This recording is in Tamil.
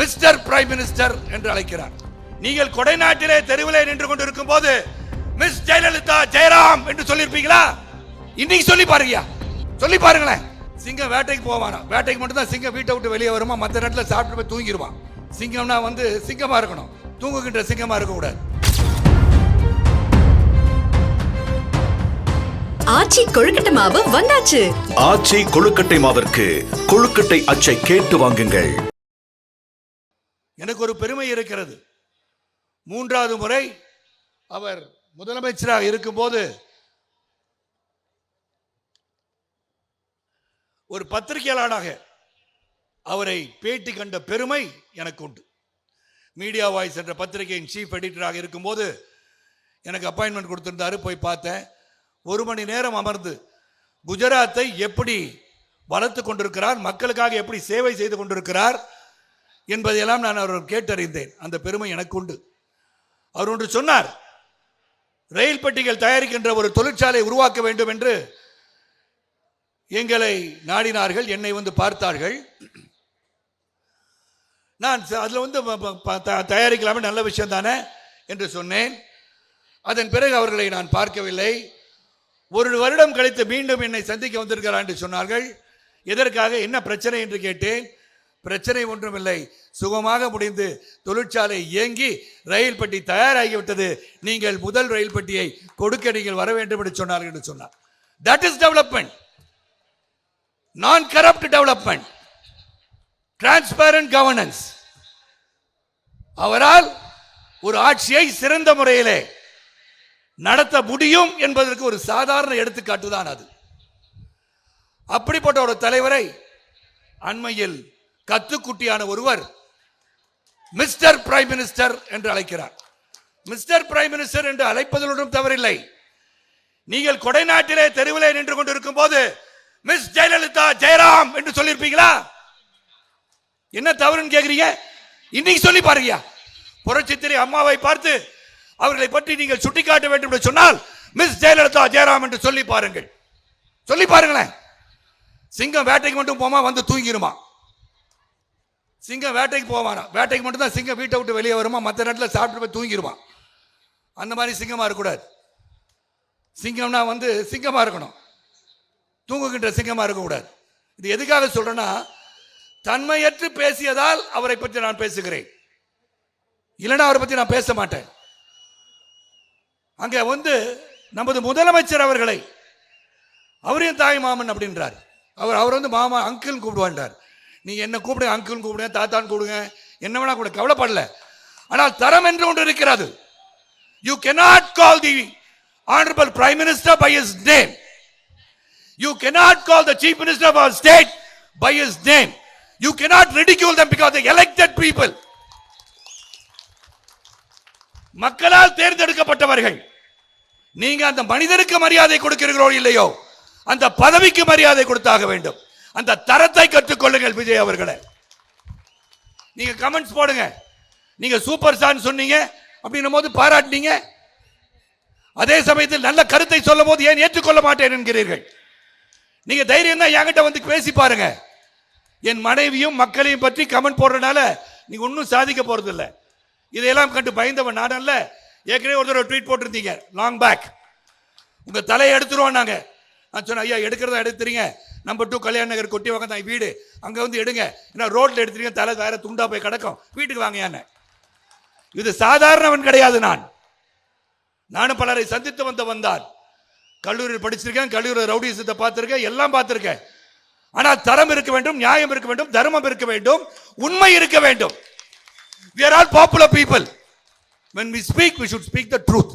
மிஸ்டர் பிரைம் மினிஸ்டர் என்று அழைக்கிறார். நீங்கள் கொடைநாட்டிலே தெருவிலே நின்று கொண்டிருக்கும் போது மிஸ் ஜெயலலிதா ஜெயராம் என்று சொல்லியிருப்பீங்களா? இன்னைக்கு சொல்லி பாருங்கயா சொல்லி பாருங்களேன். சிங்கம் வேட்டைக்கு போவானா? வேட்டைக்கு மட்டும் தான் சிங்கம் வீட்டை விட்டு வெளியே வருமா? மற்ற நேரத்துல சாப்பிட்டு போய் தூங்கிடுவான் சிங்கம்னா வந்து சிங்கமா இருக்கணும். தூங்குகின்ற சிங்கமா இருக்கக்கூடாது. ஆச்சி கொழுக்கட்டை மாவு வந்தாச்சு. ஆச்சி கொழுக்கட்டை மாவிற்கு கொழுக்கட்டை அச்சை கேட்டு வாங்குங்கள். எனக்கு ஒரு பெருமை இருக்கிறது. மூன்றாவது முறை அவர் முதலமைச்சராக இருக்கும்போது ஒரு பத்திரிகையாளராக அவரை பேட்டி கண்ட பெருமை எனக்கு உண்டு. மீடியா வாய்ஸ் என்ற பத்திரிகையின் சீஃப் எடிட்டராக இருக்கும்போது எனக்கு அப்பாயின்மெண்ட் கொடுத்திருந்தாரு போய் பார்த்தேன். ஒரு மணி நேரம் அமர்ந்து குஜராத்தை எப்படி வளர்த்து கொண்டிருக்கிறார் மக்களுக்காக எப்படி சேவை செய்து கொண்டிருக்கிறார் என்பதையெல்லாம் நான் அவர் கேட்டறிந்தேன். அந்த பெருமை எனக்கு உண்டு அவர் ஒன்று சொன்னார் ரயில் பெட்டிகள் தயாரிக்கின்ற ஒரு தொழிற்சாலை உருவாக்க வேண்டும் என்று எங்களை நாடினார்கள் என்னை வந்து பார்த்தார்கள். நான் அதில் வந்து த- தயாரிக்கலாமே நல்ல விஷயம் தானே என்று சொன்னேன். அதன் பிறகு அவர்களை நான் பார்க்கவில்லை. ஒரு வருடம் கழித்து மீண்டும் என்னை சந்திக்க வந்திருக்கிறான் என்று சொன்னார்கள். எதற்காக? என்ன பிரச்சனை? என்று கேட்டேன். பிரச்சனை ஒன்றுமில்லை. சுகமாக முடிந்து தொழிற்சாலை இயங்கி ரயில் பெட்டி தயாராகிவிட்டது. நீங்கள் முதல் ரயில் பெட்டியை கொடுக்க நீங்கள் வர வேண்டும் என்று சொன்னார்கள் என்று சொன்னார். That is development non corrupt development transparent governance அவரால் ஒரு ஆட்சியை சிறந்த முறையிலே நடத்த முடியும் என்பதற்கு ஒரு சாதாரண எடுத்துக்காட்டு தான் அது. அப்படிப்பட்ட ஒரு தலைவரை அண்மையில் கத்துக்குட்டியான ஒருவர் மிஸ்டர் பிரைம் மினிஸ்டர் என்று அழைக்கிறார். மிஸ்டர் பிரைம் மினிஸ்டர் என்று அழைப்பதிலும் தவறில்லை. நீங்கள் கொடைநாட்டிலே தெருவிலே நின்று கொண்டிருக்கும் போது மிஸ் ஜெயலலிதா ஜெயராம் என்று சொல்லியிருப்பீங்களா? என்ன தவறுன்னு கேக்குறீங்க? இன்னைக்கு சொல்லி பாருங்கயா புரட்சித்திரை அம்மாவை பார்த்து அவர்களை பற்றி நீங்கள் சுட்டிக்காட்ட வேண்டும் என்று சொன்னால் மிஸ் ஜெயலலிதா ஜெயராம் என்று சொல்லி பாருங்கள். சொல்லி பாருங்களேன். சிங்கம் வேட்டைக்கு மட்டும் போமா வந்து தூங்கிருமா? சிங்கம் வேட்டைக்கு போவானா? வேட்டைக்கு மட்டும்தான் சிங்கம் வீட்டை விட்டு வெளியே வருமா? மற்ற நேரத்தில் சாப்பிட்டு போய் தூங்கிடுவான் அந்த மாதிரி சிங்கமாக இருக்கக்கூடாது. சிங்கம்னா வந்து சிங்கமாக இருக்கணும். தூங்குகின்ற சிங்கமாக இருக்கக்கூடாது. இது எதுக்காக சொல்கிறேன்னா தன்மையற்று பேசியதால் அவரை பற்றி நான் பேசுகிறேன். இல்லைன்னா அவரை பற்றி நான் பேச மாட்டேன். அங்கே வந்து நமது முதலமைச்சர் அவர்களை அவரையும் தாய் மாமன் அப்படின்றார். அவர் அவர் வந்து மாமா அங்கிள் கூப்பிடுவான்றார். நீ என்ன கூப்பிடுங்க அங்கிள் கூப்பிடுங்க தாத்தான்னு கூப்பிடுங்க. என்ன வேணா கூட கவலைப்படல. ஆனால் தரம் என்று ஒன்று இருக்கிறது. You cannot call the honourable prime minister by his name you cannot call the chief minister of our state by his name you cannot ridicule them because they elected people. மக்களால் தேர்ந்தெடுக்கப்பட்டவர்கள் நீங்க அந்த மனிதனுக்கு மரியாதை கொடுக்கிறீர்களோ இல்லையோ அந்த பதவிக்கு மரியாதை கொடுத்தாக வேண்டும். அந்த தரத்தை கற்றுக்கொள்ளுங்கள் விஜய் அவர்களை. நீங்க கமெண்ட்ஸ் போடுங்க. நீங்க சூப்பர் ஸ்டார் சொன்னீங்க அப்படின்னும் போது பாராட்டினீங்க. அதே சமயத்தில் நல்ல கருத்தை சொல்லும் போது ஏன் ஏற்றுக்கொள்ள மாட்டேன் என்கிறீர்கள். நீங்க தைரியம் தான் என்கிட்ட வந்து பேசி பாருங்க. என் மனைவியும் மக்களையும் பற்றி கமெண்ட் போடுறதுனால நீங்க ஒன்றும் சாதிக்க போறது இல்லை இதையெல்லாம் கண்டு பயந்தவன் நாடல்ல ஏற்கனவே ஒரு தடவை ட்வீட் போட்டிருந்தீங்க லாங் பேக் உங்க தலையை எடுத்துருவோம் நாங்க. நான் சொன்னேன் ஐயா எடுக்கிறதா எடுத்துறீங்க. நம்பர் டூ கல்யாண நகர் கொட்டி வாங்க தான் வீடு. அங்கே வந்து எடுங்க. ஏன்னா ரோட்டில் எடுத்துறீங்க தலை வேற துண்டா போய் கிடக்கும். வீட்டுக்கு வாங்க இது சாதாரணவன் கிடையாது நான். நானும் பலரை சந்தித்து வந்த வந்தான் கல்லூரியில் படிச்சிருக்கேன் கல்லூரியில் ரவுடிசத்தை பார்த்துருக்கேன் எல்லாம் பார்த்துருக்கேன். ஆனால் தரம் இருக்க வேண்டும் நியாயம் இருக்க வேண்டும் தர்மம் இருக்க வேண்டும் உண்மை இருக்க வேண்டும். We are all popular people when we speak we should speak the truth